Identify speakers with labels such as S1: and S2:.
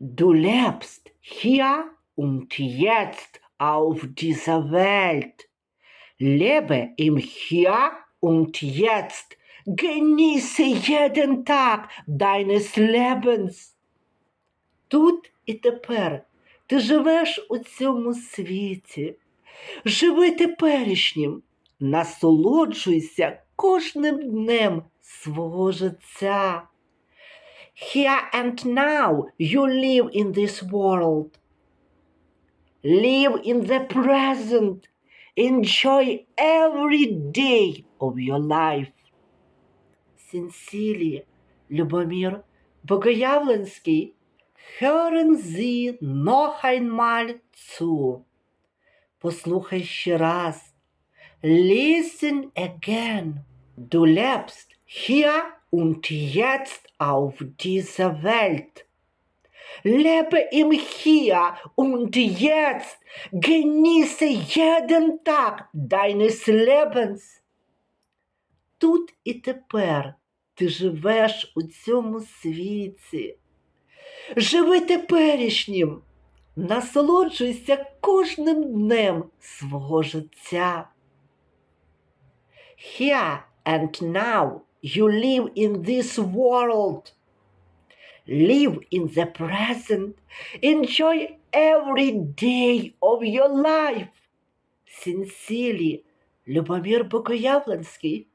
S1: Du lebst hier und jetzt auf dieser Welt. Lebe im Hier und Jetzt. Genieße jeden Tag deines Lebens. Тут і тепер ти живеш у цьому світі. Живи теперішнім, насолоджуйся кожним днем свого життя. Here and now you live in this world. Live in the present. Enjoy every day of your life. Sincerely, Любомир Богоявленський, Hören Sie noch einmal zu. Послухай ще раз. Listen again. Du lebst hier und jetzt auf dieser Welt. Lebe im Hier und Jetzt. Genieße jeden Tag deines Lebens. Тут і тепер ти живеш у цьому світі. Живи теперішнім. Насолоджуйся кожним днем свого життя. Here and now you live in this world. Live in the present. Enjoy every day of your life. Sincerely, Lubomir Bogoyavlensky.